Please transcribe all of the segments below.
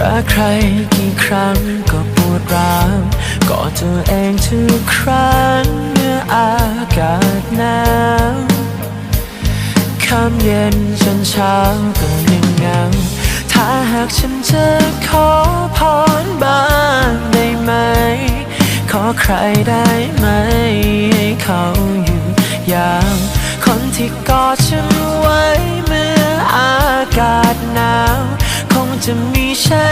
รักใครกี่ครั้งก็ปวดร้าวกอดตัวเองทุกครั้งเมื่ออากาศหนาวค่ำเย็นจนเช้าก็ยังเหงาถ้าหากฉันจะขอพรบ้างได้ไหม ขอใครได้ไหม ให้เขาอยู่ยาวคนที่กอดฉันไว้เมื่ออากาศหนาว คงจะมีใช่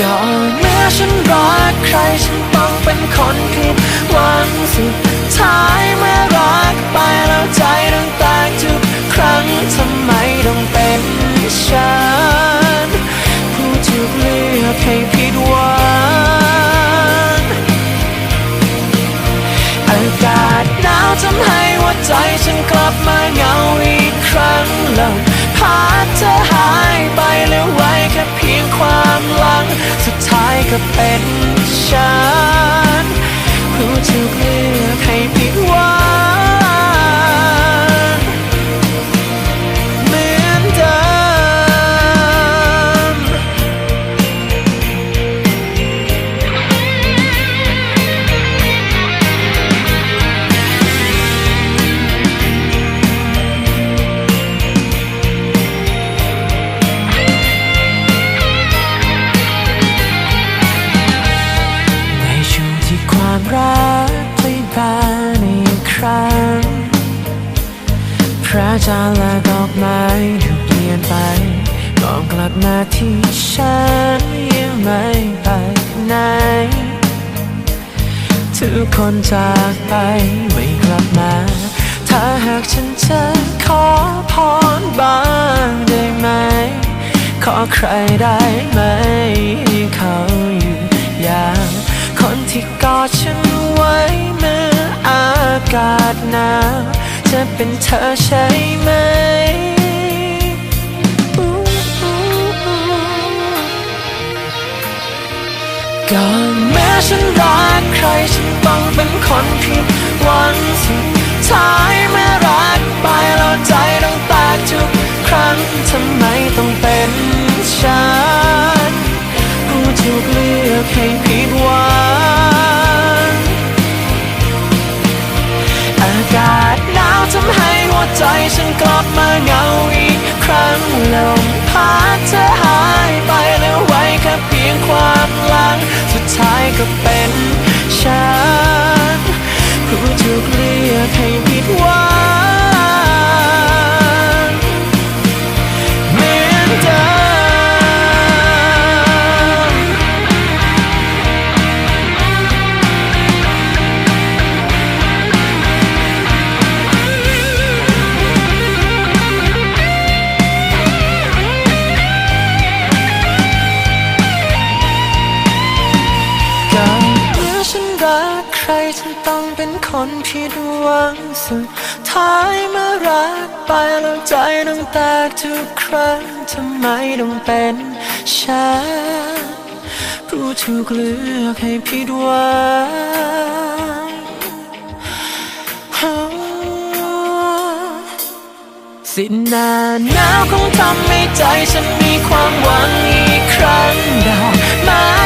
ก่อนเมื่อฉันรักใครฉันต้องเป็นคนผิดหวังสุดท้ายเมื่อรัก ท้ายก็เป็น พระจันทร์และดอกไม้ดูกเปลี่ยนไปมองกลับมาที่ฉันยังไม่ไปไหนทุกคนจากไปไม่กลับมา ถ้าหากฉันจะขอพรบ้างได้ไหม ขอใครได้ไหม เขาอยู่อย่าวคนที่กอดฉัน เป็นเธอใช่ไหมก่อนแม้ฉันรักใครฉันต้องเป็นคนผิดวันสุดท้ายเมื่อรักไปแล้วใจ มาเหงาอีกครั้งลมพัดเธอหายไปแล้วไว้แค่เพียงความหลัง สุดท้ายก็เป็น ฉันต้องเป็นคนผิดหวังสุดท้ายเมื่อรักไปแล้วใจต้องแตกทุกครั้งทำไมต้องเป็นฉันผู้ถูกเลือกให้ผิดหวังสิ้นหน้าหนาวคงทำให้ใจฉันมีความหวังอีกครั้งดอกไม้ข้างในหัวม่ชอบเมื่อ